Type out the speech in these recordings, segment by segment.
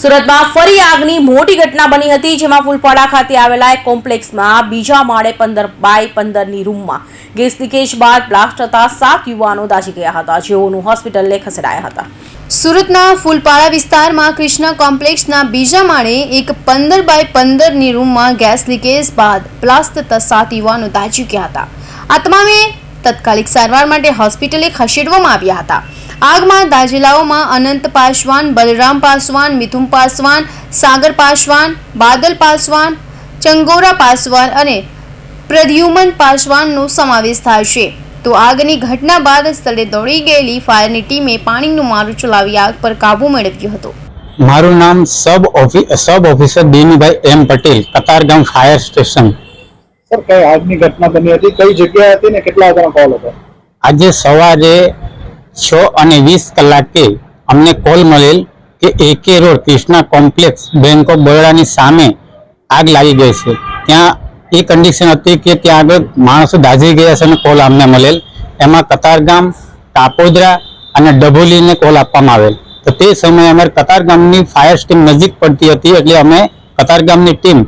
સુરતમાં ફરી આગની મોટી ઘટના બની હતી, જેમાં ફૂલપાડા ખાતે આવેલા એક કોમ્પ્લેક્સમાં બીજા માળે પંદર બાય પંદરની રૂમમાં ગેસ લીકેજ બાદ બ્લાસ્ટ થતા સાત યુવાનો દાઝી ગયા હતા. જેઓનું હોસ્પિટલે ખસેડાયા હતા. સુરતના ફૂલપાડા વિસ્તારમાં કૃષ્ણ કોમ્પ્લેક્સના બીજા માળે એક પંદર બાય પંદરની રૂમમાં ગેસ લીકેજ બાદ બ્લાસ્ટ થતા સાત યુવાનો દાઝી ગયા હતા. આ તમામે તાત્કાલિક સારવાર માટે હોસ્પિટલે ખસેડવામાં આવ્યા હતા. આગમાં દાઝેલાઓમાં અનંત પાસવાન બલરામ પાસવાન મિથુન પાસવાન સાગર પાસવાન બાદલ પાસવાન ચંગોરા પાસવાન અને પ્રદ્યુમન પાસવાનનો સમાવેશ થાય છે. તો આગની ઘટના બાદ સ્થળે દોડી ગયેલી ફાયરની ટીમે પાણીનું મારું ચલાવી આગ પર કાબુ મેળવ્યો હતો. મારું નામ sub sub officer Dinubhai M Patel Katargam fire station. Sir કઈ આગની ઘટના બની હતી? કઈ જગ્યાએ હતી ને કેટલા વાગ્યાનો કોલ હતો? આજે સવારે છ અને વીસ કલાકે અમને કોલ મળેલ કે AK road Krishna complex bank of બરોડાની સામે આગ લાગી ગઈ છે. ત્યાં એ કન્ડિશન હતી કે ત્યાં આગળ માણસો દાઝી ગયા છે અને કોલ અમને મળેલ. એમાં કતારગામ કાપોદરા અને ડભોલીને કોલ આપવામાં આવેલ. તો તે સમયે અમારે કતારગામની ફાયર ટીમ નજીક પડતી હતી એટલે અમે કતારગામની ટીમ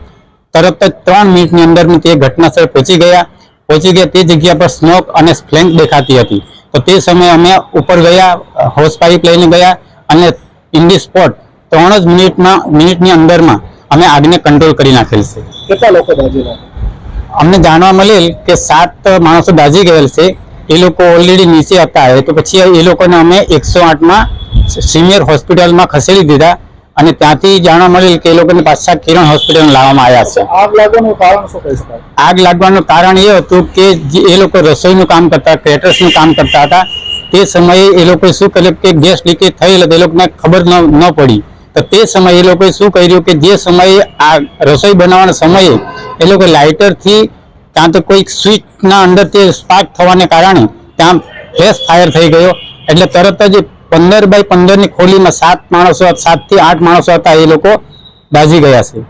તરત જ ત્રણ મિનિટની અંદર તે ઘટનાસ્થળે પહોંચી ગયા. પહોંચી ગયા તે જગ્યા પર સ્મોક અને ફ્લેમ દેખાતી હતી. તો તે સમયે અમે ઉપર ગયા હોસ પાઇપ લઈને ગયા અને ઇન ધી સ્પોટ ત્રણ જ મિનિટમાં મિનિટની અંદરમાં અમે આગને કંટ્રોલ કરી નાખેલ છે. કેટલા લોકો દાઝેલા અમને જાણવા મળેલ કે સાત માણસો દાઝી ગયેલ છે. એ લોકો ઓલરેડી નીચે હતા. તો પછી એ લોકોને અમે એકસો આઠમાં સિનિયર હોસ્પિટલમાં ખસેડી દીધા. અને ત્યાંથી જાણવા મળેલ કે એ લોકોને પાછા કિરણ હોસ્પિટલ લાવવામાં આવ્યા છે. આગ લાગવાનું કારણ શું કહી શકાય? આગ લાગવાનું કારણ એ હતું કે જે એ લોકો રસોઈનું કામ કરતા કેટર્સનું કામ કરતા હતા. તે સમયે એ લોકોએ શું કર્યું કે ગેસ લીકેજ થયેલ એ લોકોને ખબર ન ન પડી. તો તે સમયે એ લોકોએ શું કર્યું કે જે સમયે આ રસોઈ બનાવવાના સમયે એ લોકો લાઇટરથી ત્યાં તો કોઈક સ્વિચના અંદર તે સ્પાર્ક થવાને કારણે ત્યાં ફ્લેશ ફાયર થઈ ગયો. એટલે તરત જ પંદર બાય પંદરની ખોલીમાં સાત માણસો, સાતથી આઠ માણસો હતા એ લોકો દાઝી ગયા છે.